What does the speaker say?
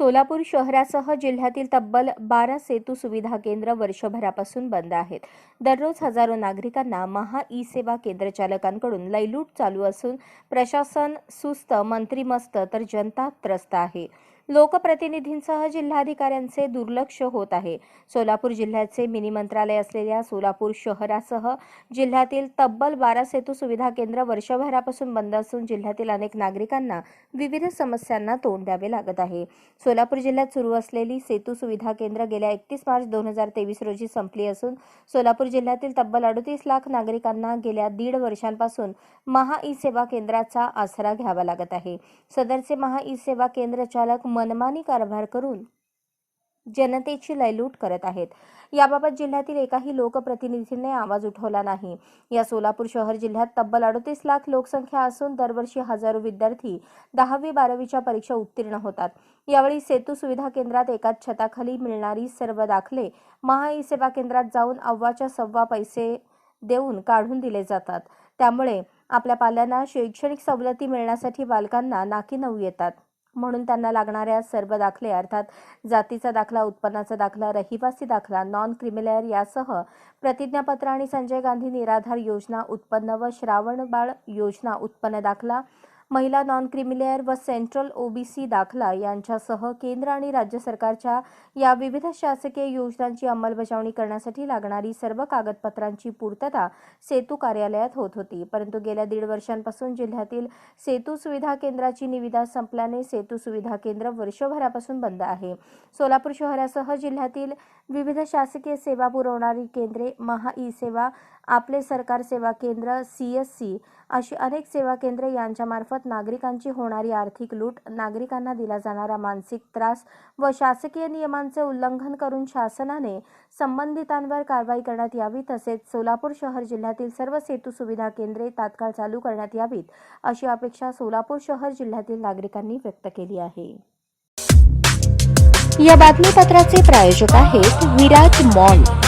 सोलापूर शहरासह जिल्ह्यातील तब्बल बारा सेतू सुविधा केंद्र वर्षभरापासून बंद आहेत. दररोज हजारो नागरिकांना महा ई सेवा केंद्र चालकांकडून लैलूट चालू असून प्रशासन सुस्त मंत्री मस्त तर जनता त्रस्त आहे. लोकप्रतिनिधींसह जिल्हाधिकाऱ्यांचे दुर्लक्ष होत आहे. सोलापूर जिल्ह्याचे मिनी मंत्रालय असलेल्या सोलापूर शहरासह जिल्ह्यातील तब्बल बारा सेतू सुविधा केंद्र वर्षभरापासून बंद असून जिल्ह्यातील अनेक नागरिकांना विविध समस्यांना तोंड द्यावे लागत आहे. सोलापूर जिल्ह्यात सुरू असलेली सेतू सुविधा केंद्र गेल्या एकतीस मार्च दोन हजार तेवीस रोजी संपली असून सोलापूर जिल्ह्यातील तब्बल अडतीस लाख नागरिकांना गेल्या दीड वर्षांपासून महा ई सेवा केंद्राचा आसरा घ्यावा लागत आहे. सदरचे महा ई सेवा केंद्र चालक मनमानी कारभार करून जनतेची लयलूट करत आहेत. याबाबत जिल्ह्यातील एकाही लोकप्रतिनिधींनी आवाज उठवला नाही. या सोलापूर शहर जिल्ह्यात तब्बल अडतीस लाख लोकसंख्या असून दरवर्षी हजारो विद्यार्थी दहावी बारावीच्या परीक्षा उत्तीर्ण होतात. यावेळी सेतू सुविधा केंद्रात एकाच छताखाली मिळणारी सर्व दाखले महा ई सेवा केंद्रात जाऊन अव्वाच्या सव्वा पैसे देऊन काढून दिले जातात. त्यामुळे आपल्या पाल्यांना शैक्षणिक सवलती मिळण्यासाठी बालकांना नाकी नऊ येतात. म्हणून त्यांना लागणाऱ्या सर्व दाखले अर्थात जातीचा दाखला उत्पन्नाचा दाखला रहिवासी दाखला नॉन क्रिमिलेअर यासह प्रतिज्ञापत्र आणि संजय गांधी निराधार योजना उत्पन्न व श्रावण बाळ योजना उत्पन्न दाखला महिला नॉन क्रिमिलेअर व सेंट्रल ओबीसी दाखला यांच्यासह केंद्र आणि राज्य सरकारच्या या विविध शासकीय योजनांची अंमलबजावणी करण्यासाठी लागणारी सर्व कागदपत्रांची पूर्तता सेतू कार्यालयात होत होती. परंतु गेल्या दीड वर्षांपासून जिल्ह्यातील सेतू सुविधा केंद्राची निविदा संपल्याने सेतू सुविधा केंद्र वर्षभरापासून बंद आहे. सोलापूर शहरासह जिल्ह्यातील विविध शासकीय सेवा पुरवणारी केंद्रे महा ई सेवा आपले सरकार सेवा केंद्र सी एस सी अशी अनेक सेवा केंद्रे यांच्यामार्फत नागरिकांची होणारी आर्थिक लूट नागरिकांना दिला जाणारा मानसिक त्रास व शासकीय नियमांचे उल्लंघन करून शासनाने संबंधितांवर कारवाई करण्यात यावी तसेच सोलापूर शहर जिल्ह्यातील सर्व सेतू सुविधा केंद्रे तात्काळ चालू करण्यात यावीत अशी अपेक्षा सोलापूर शहर जिल्ह्यातील नागरिकांनी व्यक्त केली आहे. या बातमीपत्राचे प्रायोजक आहेत विराज मॉल.